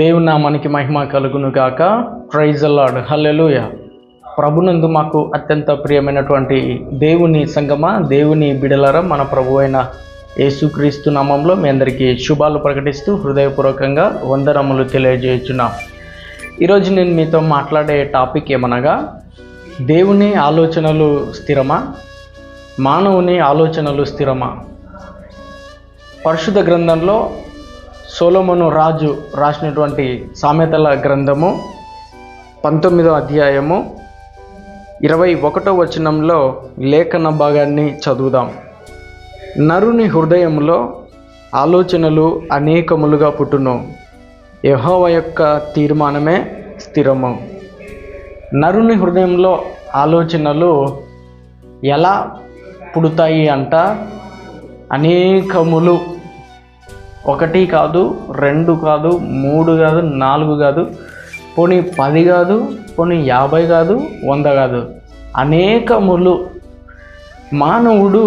దేవుని నామానికి మహిమ కలుగును గాక. ప్రైజ్ అల్లాడ్ హల్లెలూయ ప్రభునందు మాకు అత్యంత ప్రియమైనటువంటి దేవుని సంగమ దేవుని బిడలర మన ప్రభు అయిన యేసుక్రీస్తు నామంలో మీ అందరికీ శుభాలు ప్రకటిస్తూ హృదయపూర్వకంగా వందనములు తెలియజేయుచున్నాం. ఈరోజు నేను మీతో మాట్లాడే టాపిక్ ఏమనగా దేవుని ఆలోచనలు స్థిరమా? మానవుని ఆలోచనలు స్థిరమా? పరిశుద్ధ గ్రంథంలో సోలోమను రాజు రాసినటువంటి సామెతల గ్రంథము పంతొమ్మిదో అధ్యాయము ఇరవై ఒకటో వచనంలో లేఖన భాగాన్ని చదువుదాం. నరుని హృదయంలో ఆలోచనలు అనేకములుగా పుట్టును. యహోవ యొక్క తీర్మానమే స్థిరము. నరుని హృదయంలో ఆలోచనలు ఎలా పుడతాయి అంట? అనేకములు ఒకటి కాదు రెండు కాదు మూడు కాదు నాలుగు కాదు పోనీ పది కాదు పోనీ యాభై కాదు వంద కాదు. అనేకములు మానవుడు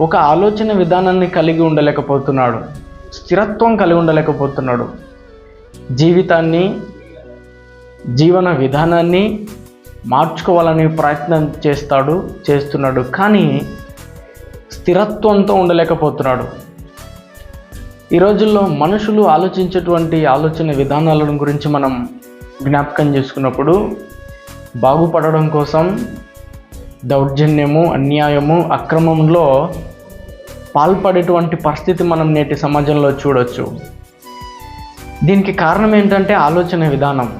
ఒక ఆలోచన విధానాన్ని కలిగి ఉండలేకపోతున్నాడు స్థిరత్వం కలిగి ఉండలేకపోతున్నాడు. జీవితాన్ని జీవన విధానాన్ని మార్చుకోవాలని ప్రయత్నం చేస్తాడు చేస్తున్నాడు. కానీ స్థిరత్వంతో ఉండలేకపోతున్నాడు. ఈ రోజుల్లో మనుషులు ఆలోచించేటువంటి ఆలోచన విధానాలను గురించి మనం జ్ఞాపకం చేసుకున్నప్పుడు బాగుపడడం కోసం దౌర్జన్యము అన్యాయము అక్రమంలో పాల్పడేటువంటి పరిస్థితి మనం నేటి సమాజంలో చూడవచ్చు దీనికి కారణం ఏంటంటే ఆలోచన విధానం.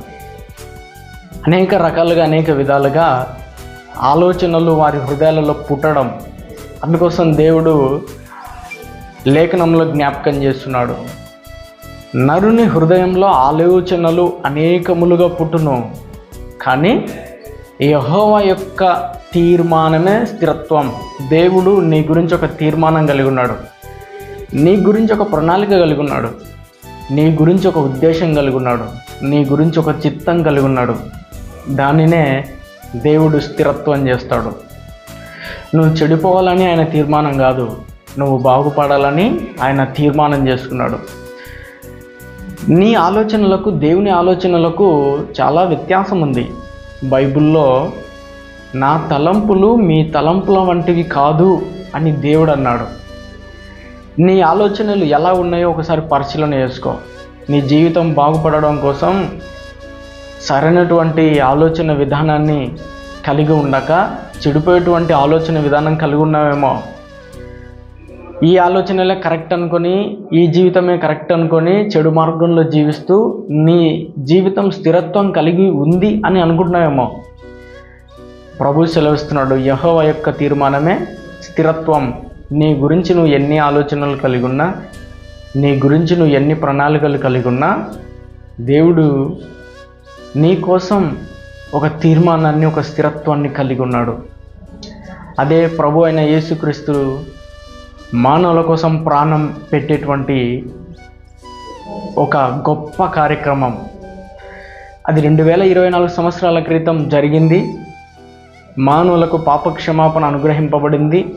అనేక రకాలుగా అనేక విధాలుగా ఆలోచనలు వారి హృదయాలలో పుట్టడం. అందుకోసం దేవుడు లేఖనంలో జ్ఞాపకం చేస్తున్నాడు. నరుని హృదయంలో ఆలోచనలు అనేకములుగా పుట్టును. కానీ యహోవ యొక్క తీర్మానమే స్థిరత్వం. దేవుడు నీ గురించి ఒక తీర్మానం కలిగి ఉన్నాడు. నీ గురించి ఒక ప్రణాళిక కలిగి ఉన్నాడు. నీ గురించి ఒక ఉద్దేశం కలిగి ఉన్నాడు. నీ గురించి ఒక చిత్తం కలిగి ఉన్నాడు. దానినే దేవుడు స్థిరత్వం చేస్తాడు. నువ్వు చెడిపోవాలని ఆయన తీర్మానం కాదు. నువ్వు బాగుపడాలని ఆయన తీర్మానం చేసుకున్నాడు. నీ ఆలోచనలకు దేవుని ఆలోచనలకు చాలా వ్యత్యాసం ఉంది. బైబిల్లో నా తలంపులు మీ తలంపుల వంటివి కాదు అని దేవుడు అన్నాడు. నీ ఆలోచనలు ఎలా ఉన్నాయో ఒకసారి పరిశీలన చేసుకో. నీ జీవితం బాగుపడడం కోసం సరైనటువంటి ఆలోచన విధానాన్ని కలిగి ఉండక చెడిపోయేటువంటి ఆలోచన విధానం కలిగి ఉన్నావేమో ఈ ఆలోచనలే కరెక్ట్ అనుకొని ఈ జీవితమే కరెక్ట్ అనుకొని చెడు మార్గంలో జీవిస్తూ నీ జీవితం స్థిరత్వం కలిగి ఉంది అని అనుకుంటున్నావేమో. ప్రభు సెలవిస్తున్నాడు యహోవ యొక్క తీర్మానమే స్థిరత్వం. నీ గురించి నువ్వు ఎన్ని ఆలోచనలు కలిగి ఉన్నా నీ గురించి నువ్వు ఎన్ని ప్రణాళికలు కలిగి ఉన్నా దేవుడు నీ కోసం ఒక తీర్మానాన్ని ఒక స్థిరత్వాన్ని కలిగి ఉన్నాడు. అదే ప్రభు అయిన యేసుక్రీస్తు మానవుల కోసం ప్రాణం పెట్టేటువంటి ఒక గొప్ప కార్యక్రమం. అది రెండు వేల ఇరవై నాలుగు సంవత్సరాల క్రితం జరిగింది. మానవులకు పాప క్షమాపణ అనుగ్రహింపబడింది.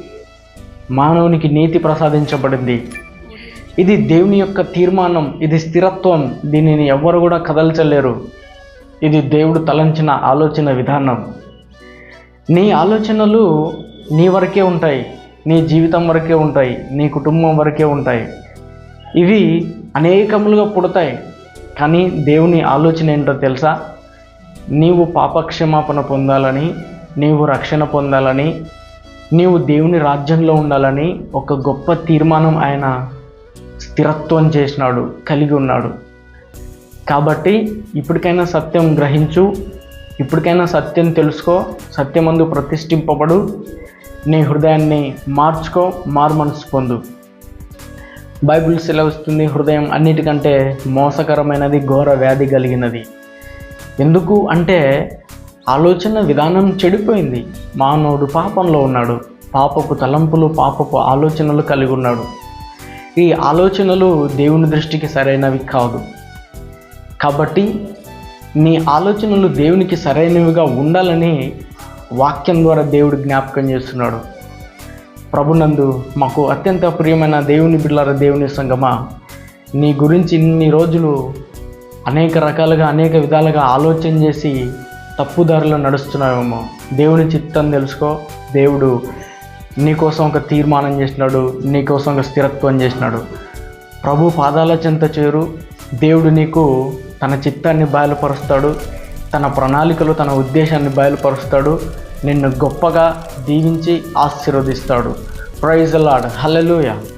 మానవునికి నీతి ప్రసాదించబడింది. ఇది దేవుని యొక్క తీర్మానం ఇది స్థిరత్వం. దీనిని ఎవ్వరు కూడా కదల్చలేరు. ఇది దేవుడు తలంచిన ఆలోచన విధానం. నీ ఆలోచనలు నీ వరకే ఉంటాయి. నీ జీవితం వరకే ఉంటాయి నీ కుటుంబం వరకే ఉంటాయి. ఇవి అనేకములుగా పుడతాయి. కానీ దేవుని ఆలోచన ఏంటో తెలుసా? నీవు పాపక్షమాపణ పొందాలని నీవు రక్షణ పొందాలని నీవు దేవుని రాజ్యంలో ఉండాలని ఒక గొప్ప తీర్మానం ఆయన స్థిరత్వం చేసినాడు కలిగి ఉన్నాడు. కాబట్టి ఇప్పటికైనా సత్యం గ్రహించు ఇప్పటికైనా సత్యం తెలుసుకో సత్యమందు ప్రతిష్ఠింపబడు నీ హృదయాన్ని మార్చుకో మార్మనసు పొందు. బైబిల్ సెలవుస్తుంది హృదయం అన్నిటికంటే మోసకరమైనది ఘోర వ్యాధి కలిగినది. ఎందుకు అంటే ఆలోచన విధానం చెడిపోయింది. మానవుడు పాపంలో ఉన్నాడు. పాపపు తలంపులు పాపపు ఆలోచనలు కలిగి ఉన్నాడు. ఈ ఆలోచనలు దేవుని దృష్టికి సరైనవి కాదు. కాబట్టి నీ ఆలోచనలు దేవునికి సరైనవిగా ఉండాలని వాక్యం ద్వారా దేవుడు జ్ఞాపకం చేస్తున్నాడు. ప్రభునందు మాకు అత్యంత ప్రియమైన దేవుని బిళ్ళార దేవుని సంగమా నీ గురించి ఇన్ని రోజులు అనేక రకాలుగా అనేక విధాలుగా ఆలోచన చేసి తప్పుదారిలో నడుస్తున్నావేమో. దేవుని చిత్తం తెలుసుకో. దేవుడు నీకోసం ఒక తీర్మానం చేసినాడు. నీకోసం ఒక స్థిరత్వం చేసినాడు. ప్రభు పాదాల చెంత చేరు. దేవుడు నీకు తన చిత్తాన్ని బయలుపరుస్తాడు. తన ప్రణాళికలు తన ఉద్దేశాన్ని బయలుపరుస్తాడు. నిన్ను గొప్పగా దీవించి ఆశీర్వదిస్తాడు. ప్రైజ్ లాడ్ హల్లెలూయా